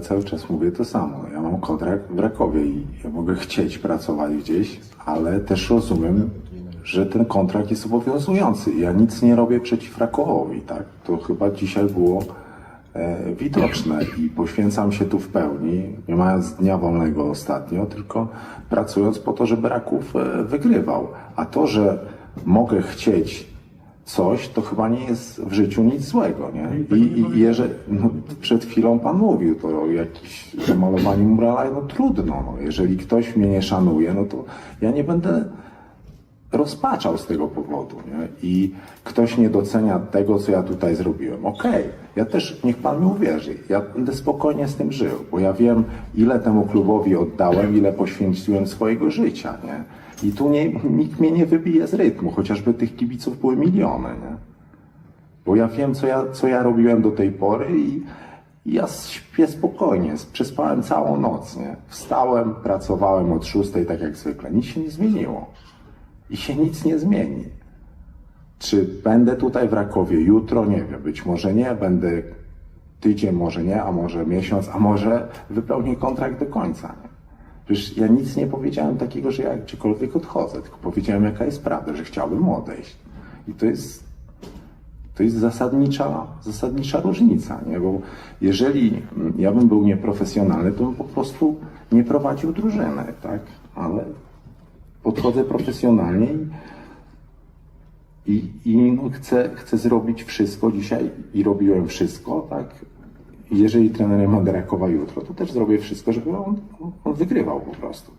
cały czas mówię to samo. Ja mam kontrakt w Rakowie i ja mogę chcieć pracować gdzieś, ale też rozumiem, że ten kontrakt jest obowiązujący. Ja nic nie robię przeciw Rakowowi, tak? To chyba dzisiaj było e, widoczne i poświęcam się tu w pełni, nie mając dnia wolnego ostatnio, tylko pracując po to, żeby Raków e, wygrywał. A to, że mogę chcieć coś, to chyba nie jest w życiu nic złego, nie? I, i jeżeli, no, przed chwilą pan mówił to o jakimś malowaniu murala, no trudno, no. Jeżeli ktoś mnie nie szanuje, no to ja nie będę rozpaczał z tego powodu, nie? I ktoś nie docenia tego, co ja tutaj zrobiłem. Okej, ja też, niech pan mi uwierzy, ja będę spokojnie z tym żył, bo ja wiem, ile temu klubowi oddałem, ile poświęciłem swojego życia, nie? I tu nie, nikt mnie nie wybije z rytmu, chociażby tych kibiców były miliony, nie? Bo ja wiem, co ja, co ja robiłem do tej pory i i ja śpię spokojnie. Przespałem całą noc, nie? Wstałem, pracowałem od szóstej, tak jak zwykle. Nic się nie zmieniło. I się nic nie zmieni. Czy będę tutaj w Rakowie jutro? Nie wiem. Być może nie. Będę tydzień, może nie, a może miesiąc, a może wypełnię kontrakt do końca, nie? Przecież ja nic nie powiedziałem takiego, że ja gdziekolwiek odchodzę, tylko powiedziałem, jaka jest prawda, że chciałbym odejść. I to jest to jest zasadnicza, zasadnicza różnica, nie? Bo jeżeli ja bym był nieprofesjonalny, to bym po prostu nie prowadził drużyny, tak? Ale podchodzę profesjonalnie i, i, no chcę, chcę zrobić wszystko dzisiaj i robiłem wszystko, tak? Jeżeli trenerem ma Rakowa jutro, to też zrobię wszystko, żeby on, on wygrywał po prostu.